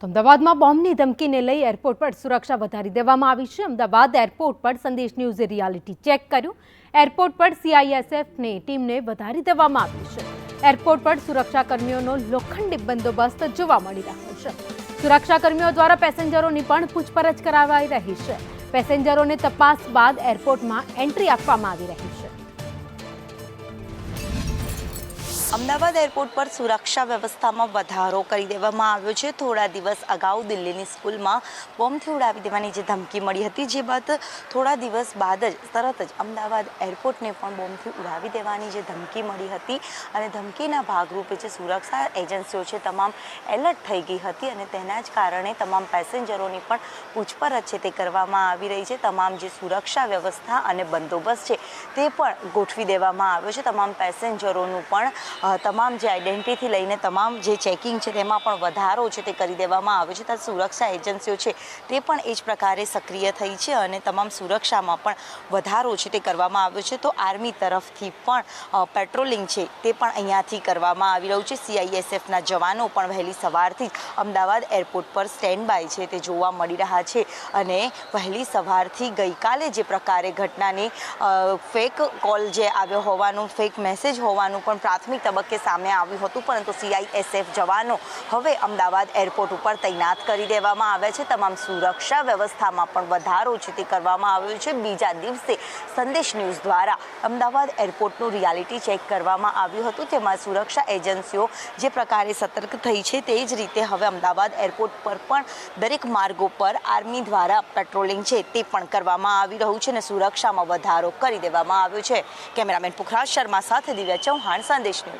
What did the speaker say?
તો અમદાવાદમાં બોમ્બની ધમકીને લઈ એરપોર્ટ પર સુરક્ષા વધારી દેવામાં આવી છે. અમદાવાદ એરપોર્ટ પર સંદેશ ન્યૂઝે રિયાલિટી ચેક કર્યું. એરપોર્ટ પર સીઆઈએસએફની ટીમને વધારી દેવામાં આવી છે. એરપોર્ટ પર સુરક્ષા કર્મીઓનો લોખંડી બંદોબસ્ત જોવા મળી રહ્યો છે. સુરક્ષા કર્મીઓ દ્વારા પેસેન્જરોની પણ પૂછપરછ કરાવાઈ રહી છે. પેસેન્જરોને તપાસ બાદ એરપોર્ટમાં એન્ટ્રી આપવામાં આવી રહી છે. અમદાવાદ એરપોર્ટ પર સુરક્ષા વ્યવસ્થામાં વધારો કરી દેવામાં આવ્યો છે. થોડા દિવસ અગાઉ દિલ્હીની સ્કૂલમાં બોમ્બથી ઉડાવી દેવાની જે ધમકી મળી હતી, જે બાદ થોડા દિવસ બાદ જ તરત જ અમદાવાદ એરપોર્ટને પણ બોમ્બથી ઉડાવી દેવાની જે ધમકી મળી હતી અને ધમકીના ભાગરૂપે જે સુરક્ષા એજન્સીઓ છે તમામ એલર્ટ થઈ ગઈ હતી અને તેના જ કારણે તમામ પેસેન્જરોની પણ પૂછપરછ છે તે કરવામાં આવી રહી છે. તમામ જે સુરક્ષા વ્યવસ્થા અને બંદોબસ્ત છે તે પણ ગોઠવી દેવામાં આવ્યો છે. તમામ પેસેન્જરોનું પણ તમામ જે આઈડેન્ટિટીથી લઈને તમામ જે ચેકિંગ છે તેમાં પણ વધારો છે તે કરી દેવામાં આવ્યો છે. ત્યાં સુરક્ષા એજન્સીઓ છે તે પણ એ જ પ્રકારે સક્રિય થઈ છે અને તમામ સુરક્ષામાં પણ વધારો છે તે કરવામાં આવ્યો છે. તો આર્મી તરફથી પણ પેટ્રોલિંગ છે તે પણ અહીંયાથી કરવામાં આવી રહ્યું છે. સીઆઈએસએફના જવાનો પણ વહેલી સવારથી જ અમદાવાદ એરપોર્ટ પર સ્ટેન્ડ બાય છે તે જોવા મળી રહ્યા છે. અને વહેલી સવારથી ગઈકાલે જે પ્રકારે ઘટનાની ફેક કોલ જે આવ્યો હોવાનું ફેક મેસેજ હોવાનું પણ પ્રાથમિક તબક્કે સામે આવ્યું હતું, પરંતુ સીઆઈએસએફ જવાનો હવે અમદાવાદ એરપોર્ટ ઉપર તૈનાત કરી દેવામાં આવ્યા છે. તમામ સુરક્ષા વ્યવસ્થામાં પણ વધારો છે તે કરવામાં આવ્યો છે. બીજા દિવસે સંદેશ ન્યૂઝ દ્વારા અમદાવાદ એરપોર્ટનું રિયાલિટી ચેક કરવામાં આવ્યું હતું. તેમાં સુરક્ષા એજન્સીઓ જે પ્રકારે સતર્ક થઈ છે તે જ રીતે હવે અમદાવાદ એરપોર્ટ પર પણ દરેક માર્ગો પર આર્મી દ્વારા પેટ્રોલિંગ છે તે પણ કરવામાં આવી રહ્યું છે અને સુરક્ષામાં વધારો કરી દેવામાં આવ્યો છે. કેમેરામેન પુખરાજ શર્મા સાથે દિવ્યા ચૌહાણ, સંદેશ ન્યૂઝ.